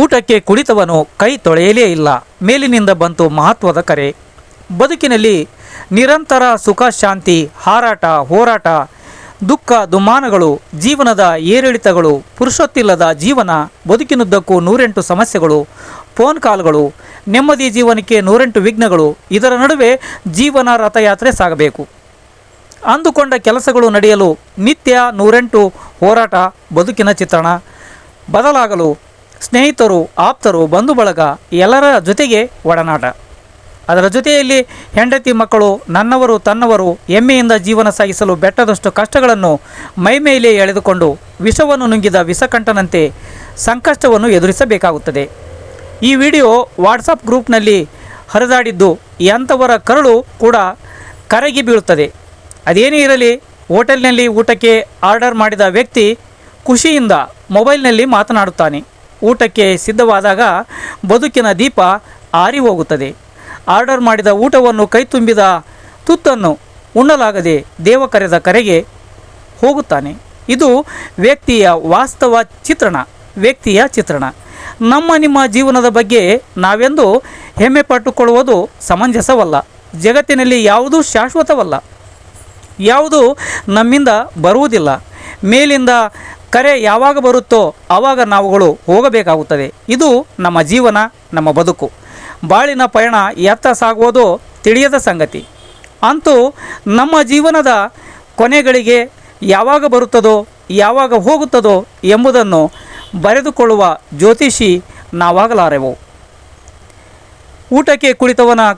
ಊಟಕ್ಕೆ ಕುಳಿತವನು ಕೈ ತೊಳೆಯಲೇ ಇಲ್ಲ. ಮೇಲಿನಿಂದ ಬಂತು ಮಹತ್ವದ ಕರೆ. ಬದುಕಿನಲ್ಲಿ ನಿರಂತರ ಸುಖ ಶಾಂತಿ ಹಾರಾಟ, ಹೋರಾಟ, ದುಃಖ ದುಮ್ಮಾನಗಳು ಜೀವನದ ಏರಿಳಿತಗಳು, ಪುರುಷೊತ್ತಿಲ್ಲದ ಜೀವನ, ಬದುಕಿನುದ್ದಕ್ಕೂ ನೂರೆಂಟು ಸಮಸ್ಯೆಗಳು, ಫೋನ್ ಕಾಲ್ಗಳು, ನೆಮ್ಮದಿ ಜೀವನಕ್ಕೆ ನೂರೆಂಟು ವಿಘ್ನಗಳು, ಇದರ ನಡುವೆ ಜೀವನ ರಥಯಾತ್ರೆ ಸಾಗಬೇಕು. ಅಂದುಕೊಂಡ ಕೆಲಸಗಳು ನಡೆಯಲು ನಿತ್ಯ ನೂರೆಂಟು ಹೋರಾಟ, ಬದುಕಿನ ಚಿತ್ರಣ, ಬದಲಾಗಲು ಸ್ನೇಹಿತರು, ಆಪ್ತರು ಬಂಧು ಬಳಗ ಎಲ್ಲರ ಜೊತೆಗೆ ಒಡನಾಟ. ಅದರ ಜೊತೆಯಲ್ಲಿ ಹೆಂಡತಿ ಮಕ್ಕಳು, ನನ್ನವರು, ತನ್ನವರು ಹೆಮ್ಮೆಯಿಂದ ಜೀವನ ಸಾಗಿಸಲು ಬೆಟ್ಟದಷ್ಟು ಕಷ್ಟಗಳನ್ನು ಮೈಮೇಲೆ ಎಳೆದುಕೊಂಡು ವಿಷವನ್ನು ನುಂಗಿದ ವಿಷಕಂಠನಂತೆ ಸಂಕಷ್ಟವನ್ನು ಎದುರಿಸಬೇಕಾಗುತ್ತದೆ. ಈ ವಿಡಿಯೋ ವಾಟ್ಸಪ್ ಗ್ರೂಪ್ನಲ್ಲಿ ಹರಿದಾಡಿದ್ದು ಎಂಥವರ ಕರಳು ಕೂಡ ಕರಗಿ ಬೀಳುತ್ತದೆ. ಅದೇನೇ ಇರಲಿ, ಹೋಟೆಲ್ನಲ್ಲಿ ಊಟಕ್ಕೆ ಆರ್ಡರ್ ಮಾಡಿದ ವ್ಯಕ್ತಿ ಖುಷಿಯಿಂದ ಮೊಬೈಲ್ನಲ್ಲಿ ಮಾತನಾಡುತ್ತಾನೆ. ಊಟಕ್ಕೆ ಸಿದ್ಧವಾದಾಗ ಬದುಕಿನ ದೀಪ ಆರಿ ಹೋಗುತ್ತದೆ. ಆರ್ಡರ್ ಮಾಡಿದ ಊಟವನ್ನು ಕೈ ತುಂಬಿದ ತುತ್ತನ್ನು ಉಣ್ಣಲಾಗದೆ ದೇವ ಕರೆದ ಕರೆಗೆ ಹೋಗುತ್ತಾನೆ. ಇದು ವ್ಯಕ್ತಿಯ ವಾಸ್ತವ ಚಿತ್ರಣ, ವ್ಯಕ್ತಿಯ ಚಿತ್ರಣ. ನಮ್ಮ ನಿಮ್ಮ ಜೀವನದ ಬಗ್ಗೆ ನಾವೆಂದು ಹೆಮ್ಮೆ ಪಟ್ಟುಕೊಳ್ಳುವುದು ಸಮಂಜಸವಲ್ಲ. ಜಗತ್ತಿನಲ್ಲಿ ಯಾವುದೂ ಶಾಶ್ವತವಲ್ಲ? ಯಾವುದು ನಮ್ಮಿಂದ ಬರುವುದಿಲ್ಲ. ಮೇಲಿಂದ ಕರೆ ಯಾವಾಗ ಬರುತ್ತೋ ಆವಾಗ ನಾವುಗಳು ಹೋಗಬೇಕಾಗುತ್ತದೆ. ಇದು ನಮ್ಮ ಜೀವನ, ನಮ್ಮ ಬದುಕು. ಬಾಳಿನ ಪಯಣ ಎತ್ತ ಸಾಗುವುದು ತಿಳಿಯದ ಸಂಗತಿ. ಅಂತೂ ನಮ್ಮ ಜೀವನದ ಕೊನೆಗಳಿಗೆ ಯಾವಾಗ ಬರುತ್ತದೋ, ಯಾವಾಗ ಹೋಗುತ್ತದೋ ಎಂಬುದನ್ನು ಬರೆದುಕೊಳ್ಳುವ ಜ್ಯೋತಿಷಿ ನಾವಾಗಲಾರೆವು. ಊಟಕ್ಕೆ ಕುಳಿತವನ,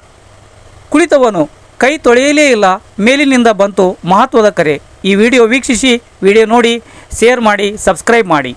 ಕುಳಿತವನು ಕೈ ತೊಳೆಯಲೇ ಇಲ್ಲ, ಮೇಲಿನಿಂದ ಬಂತು ಮಹತ್ವದ ಕರೆ. ಈ ವಿಡಿಯೋ ವೀಕ್ಷಿಸಿ, ವಿಡಿಯೋ ನೋಡಿ ಶೇರ್ ಮಾಡಿ ಸಬ್ಸ್ಕ್ರೈಬ್ ಮಾಡಿ.